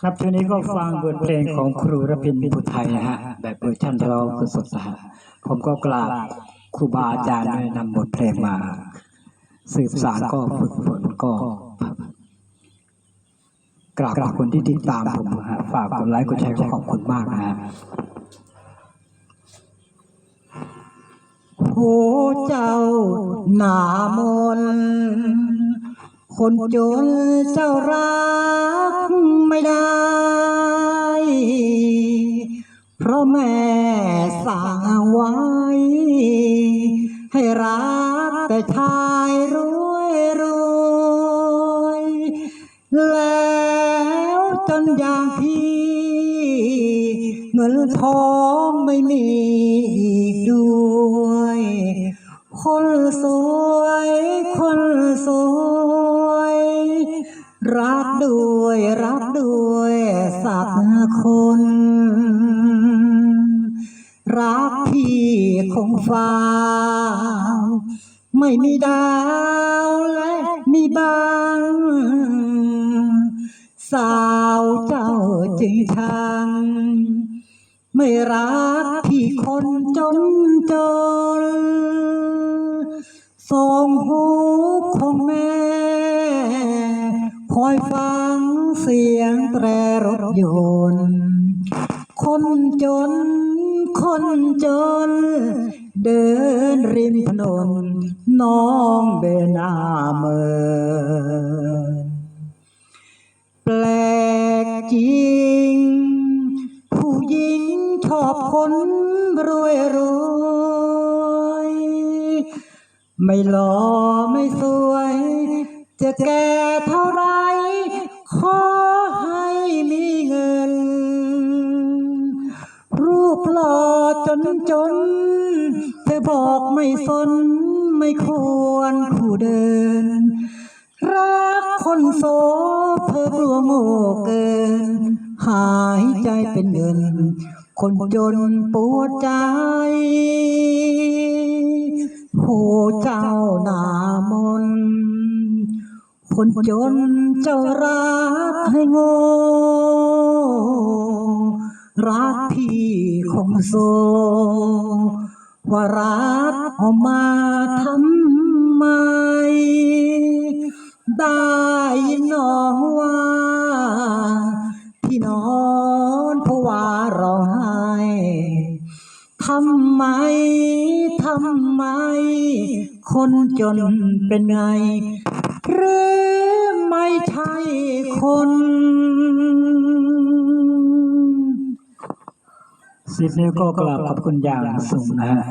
ครับทีนี้ก็ฟังบทเพลงของครูรพินพุทธไทยนะฮะแบบเวอร์ชันร้องสดๆนะฮะผมก็กราบครูบาอาจารย์ได้นำบทเพลงมา สืบสารก็ฝึกฝนก็กราบขอบคุณที่ติดตามผมฮะฝากกดไลค์กดแชร์ก็ขอบคุณมากนะฮะโอ้เจ้าหนามน คนจนเจ้ารักไม่ได้ เพราะแม่สั่งไว้ ให้รักแต่ชายรวยรวยแล้วจนอย่างพี่เงินทองไม่มีอีกด้วย คนสวย คนสวย รักด้วย รักด้วยสักคน รักพี่คงฟ้า ไม่มีดาวและมีบางสาวเจ้าจึงชังไม่รักพี่คนจนจนส่งหูของแม่ คอยฟังเสียงแตรรถยนต์ คนจน คนจน เดินริมถนน น้องเบนาเมินแปลกจริง ผู้หญิงชอบคนรวยรวย ไม่หล่อไม่สวย จะแก่เท่าไร ขอให้มีเงิน รูปหล่อจนจน เธอบอกไม่สนไม่ควรคู่เดิน รักคนโสเธอกลัวโง่เกิน หายใจเป็นเงิน คนจนปวดใจ โหเจ้า คนจนเจ้ารักให้โง่รักพี่คงโซ ว่ารักเอามาทำไม ได้นน้องว่าพี่นอนเพราะว่าร้องไห้ทำไม ทำไม คนจนเป็นไง หรือไม่ใช่คน สิบนิ้วก็กราบขอบคุณอย่างสูงนะฮะ